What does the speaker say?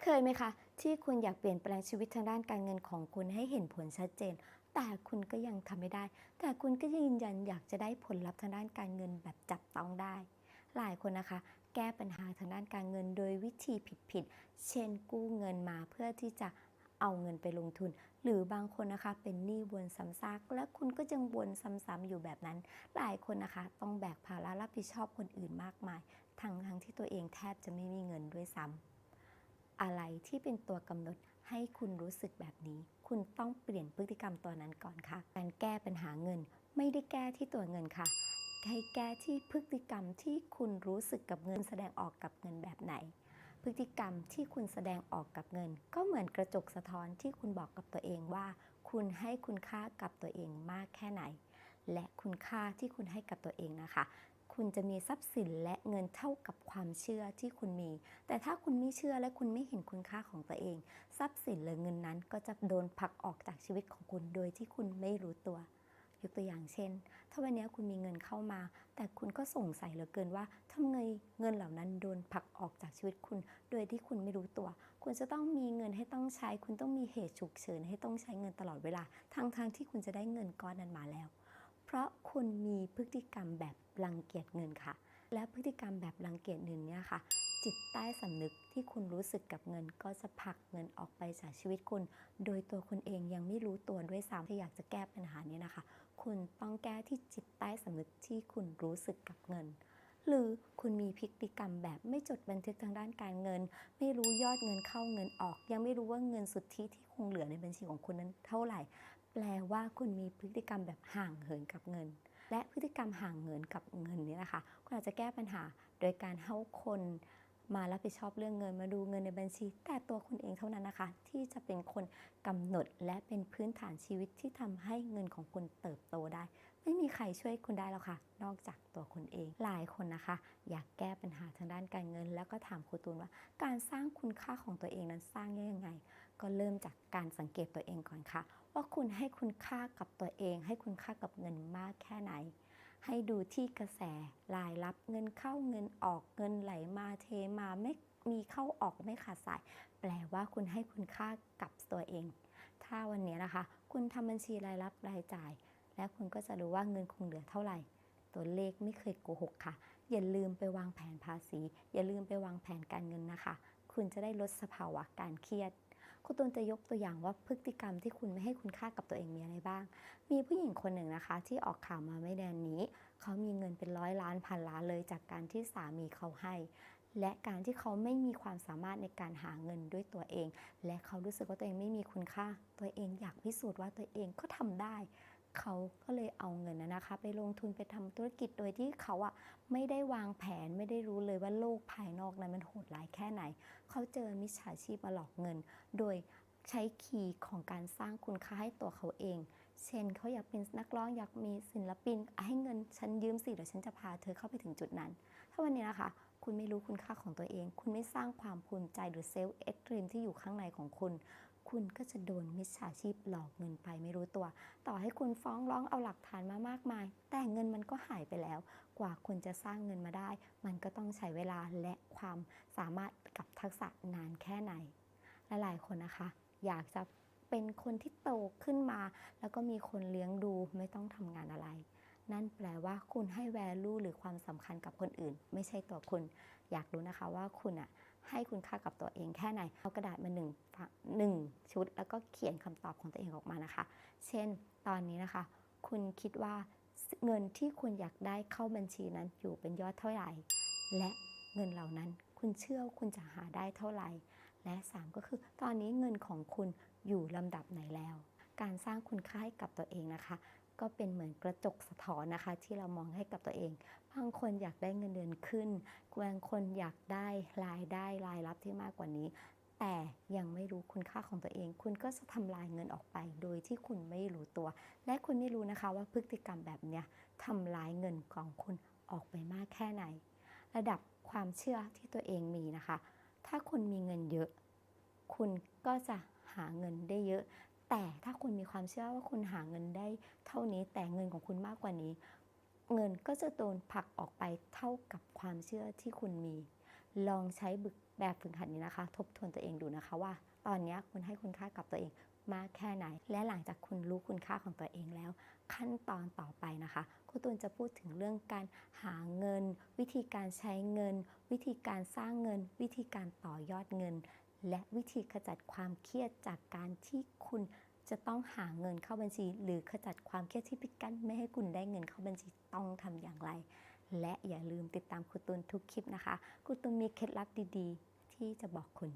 เคยไหมคะ ที่คุณอยากเปลี่ยนแปลงชีวิตทางด้านการเงินของคุณให้เห็นผลชัดเจน แต่คุณก็ยังทำไม่ได้ แต่คุณก็ยืนยันอยากจะได้ผลลัพธ์ทางด้านการเงินแบบจับต้องได้ หลายคนนะคะ แก้ปัญหาทางด้านการเงินโดยวิธีผิดๆเช่นกู้เงินมาเพื่อที่จะเอาเงินไปลงทุน หรือบางคนนะคะเป็นหนี้วนซ้ำซากและคุณก็ยังวนซ้ำๆอยู่แบบนั้น หลายคนนะคะ ต้องแบกภาระรับผิดชอบคนอื่นมากมาย ทั้งทั้งที่ตัวเองแทบจะไม่มีเงินด้วยซ้ำ อะไรที่เป็นตัวกำหนดให้คุณรู้สึกแบบนี้ คุณต้องเปลี่ยนพฤติกรรมตัวนั้นก่อนค่ะ การแก้ปัญหาเงิน ไม่ได้แก้ที่ตัวเงินค่ะ ให้แก้ที่พฤติกรรมที่คุณรู้สึกกับเงินแสดงออกกับเงินแบบไหน พฤติกรรมที่คุณแสดงออกกับเงิน ก็เหมือนกระจกสะท้อนที่คุณบอกกับตัวเองว่า คุณให้คุณค่ากับตัวเองมากแค่ไหน และคุณค่าที่คุณให้กับตัวเองนะคะ คุณจะมีทรัพย์สินและเงินเท่ากับความเชื่อที่คุณมี แต่ถ้าคุณไม่เชื่อและคุณไม่เห็นคุณค่าของตัวเอง ทรัพย์สินหรือเงินนั้นก็จะโดนผลักออกจากชีวิตของคุณโดยที่คุณไม่รู้ตัว ยกตัวอย่างเช่น ถ้าวันนี้คุณมีเงินเข้ามา แต่คุณก็สงสัยเหลือเกินว่าทำไงเงินเหล่านั้นโดนผลักออกจากชีวิตคุณ โดยที่คุณไม่รู้ตัว คุณจะต้องมีเงินให้ต้องใช้ คุณต้องมีเหตุฉุกเฉินให้ต้องใช้เงินตลอดเวลาทั้งๆที่คุณจะได้เงินก้อนนั้นมาแล้ว เพราะคุณมีพฤติกรรมแบบรังเกียจเงินค่ะ และพฤติกรรมแบบรังเกียจเงินเนี่ยค่ะ จิตใต้สำนึกที่คุณรู้สึกกับเงิน ก็จะผลักเงินออกไปจากชีวิตคุณ โดยตัวคุณเองยังไม่รู้ตัวด้วยซ้ำที่อยากจะแก้ปัญหานี้นะคะ คุณต้องแก้ที่จิตใต้สำนึกที่คุณรู้สึกกับเงินหรือคุณมีพฤติกรรมแบบไม่จดบันทึกทางด้านการเงิน ไม่รู้ยอดเงินเข้าเงินออก ยังไม่รู้ว่าเงินสุทธิที่คงเหลือในบัญชีของคุณนั้นเท่าไหร่ แปลว่าคุณมีพฤติกรรมแบบห่างเหินกับเงิน และพฤติกรรมห่างเหินกับเงินนี้นะคะคุณอาจจะแก้ปัญหาโดยการให้คนมารับผิดชอบเรื่องเงินมาดูเงินในบัญชี แต่ตัวคุณเองเท่านั้นนะคะ ที่จะเป็นคนกำหนดและเป็นพื้นฐานชีวิตที่ทำให้เงินของคุณเติบโตได้ ไม่มีใครช่วยคุณได้แล้วค่ะ นอกจากตัวคุณเอง หลายคนนะคะ อยากแก้ปัญหาทางด้านการเงิน แล้วก็ถามครูตูนว่า การสร้างคุณค่าของตัวเองนั้นสร้างได้ยังไง ก็เริ่มจากการสังเกตตัวเองก่อนค่ะ ว่าคุณให้คุณค่ากับตัวเอง ให้คุณค่ากับเงินมากแค่ไหน ให้ดูที่กระแสรายรับเงินเข้าเงินออกเงินไหลมาเทมาไม่มีเข้าออกไม่ขาดสาย แปลว่าคุณให้คุณค่ากับตัวเอง ถ้าวันนี้นะคะ คุณทำบัญชีรายรับรายจ่าย และคุณก็จะรู้ว่าเงินคงเหลือเท่าไหร่ตัวเลขไม่เคยโกหกค่ะ อย่าลืมไปวางแผนภาษี อย่าลืมไปวางแผนการเงินนะคะ คุณจะได้ลดสภาวะการเครียด คุณตูนจะยกตัวอย่างว่าพฤติกรรมที่คุณไม่ให้คุณค่ากับตัวเองมีอะไรบ้าง มีผู้หญิงคนหนึ่งนะคะ ที่ออกข่าวมาไม่แดนนี้ เขามีเงินเป็นร้อยล้านพันล้านเลยจากการที่สามีเขาให้ และการที่เขาไม่มีความสามารถในการหาเงินด้วยตัวเอง และเขารู้สึกว่าตัวเองไม่มีคุณค่า ตัวเองอยากพิสูจน์ว่าตัวเองก็ทำได้ เขาก็เลยเอาเงินนะนะคะ ไปลงทุนไปทำธุรกิจโดยที่เขาอะไม่ได้วางแผนไม่ได้รู้เลยว่าโลกภายนอกนั้นมันโหดร้ายแค่ไหน เขาเจอมิจฉาชีพมาหลอกเงิน โดยใช้คีย์ของการสร้างคุณค่าให้ตัวเขาเอง เช่นเขาอยากเป็นนักร้องอยากมีศิลปิน ให้เงินฉันยืมสิเดี๋ยวฉันจะพาเธอเข้าไปถึงจุดนั้น ถ้าวันนี้นะคะ คุณไม่รู้คุณค่าของตัวเอง คุณไม่สร้างความภูมิใจหรือเซลล์เอ็กตรีมที่อยู่ข้างในของคุณ คุณก็จะโดนมิจฉาชีพหลอกเงินไปไม่รู้ตัว ต่อให้คุณฟ้องร้องเอาหลักฐานมามากมาย แต่เงินมันก็หายไปแล้ว กว่าคุณจะสร้างเงินมาได้ มันก็ต้องใช้เวลาและความสามารถกับทักษะนานแค่ไหนและหลายคนนะคะ อยากจะเป็นคนที่โตขึ้นมา แล้วก็มีคนเลี้ยงดูไม่ต้องทำงานอะไร นั่นแปลว่าคุณให้ value หรือความสำคัญกับคนอื่น ไม่ใช่ตัวคุณ อยากรู้นะคะว่าคุณอะ ให้คุณค่ากับตัวเองแค่ไหน เอากระดาษมาหนึ่งหนึ่งชุด แล้วก็เขียนคำตอบของตัวเองออกมานะคะ เช่น ตอนนี้นะคะ คุณคิดว่าเงินที่คุณอยากได้เข้าบัญชีนั้นอยู่เป็นยอดเท่าไหร่ และเงินเหล่านั้นคุณเชื่อว่าคุณจะหาได้เท่าไหร่ และ 3 ก็คือ ตอนนี้เงินของคุณอยู่ลำดับไหนแล้ว การสร้างคุณค่าให้กับตัวเองนะคะ ก็เป็นเหมือนกระจกสะท้อนนะคะ ที่เรามองให้กับตัวเอง บางคนอยากได้เงินเดือนขึ้น บางคนอยากได้รายได้รายรับที่มากกว่านี้ แต่ยังไม่รู้คุณค่าของตัวเอง คุณก็จะทำลายเงินออกไป โดยที่คุณไม่รู้ตัว และคุณไม่รู้นะคะว่าพฤติกรรมแบบเนี้ยทำลายเงินของคุณออกไปมากแค่ไหน ระดับความเชื่อที่ตัวเองมีนะคะ ถ้าคุณมีเงินเยอะ คุณก็จะหาเงินได้เยอะ แต่ถ้าคุณมีความเชื่อว่าคุณหาเงินได้เท่านี้แต่เงินของคุณมากกว่านี้ เงินก็จะโดนผลักออกไปเท่ากับความเชื่อที่คุณมี ลองใช้บึกแบบฝึกหัดนี้นะคะ ทบทวนตัวเองดูนะคะว่า ตอนนี้คุณให้คุณค่ากับตัวเองมากแค่ไหน และหลังจากคุณรู้คุณค่าของตัวเองแล้ว ขั้นตอนต่อไปนะคะครูตูนจะพูดถึงเรื่องการหาเงิน วิธีการใช้เงิน วิธีการสร้างเงิน วิธีการต่อยอดเงิน และวิธีขจัดความเครียดจากการที่คุณจะต้องหาเงินเข้าบัญชี หรือขจัดความเครียดที่ปิดกั้นไม่ให้คุณได้เงินเข้าบัญชีต้องทำอย่างไร และอย่าลืมติดตามครูตูนทุกคลิปนะคะครูตูนมีเคล็ดลับดีๆ ที่จะบอกคุณ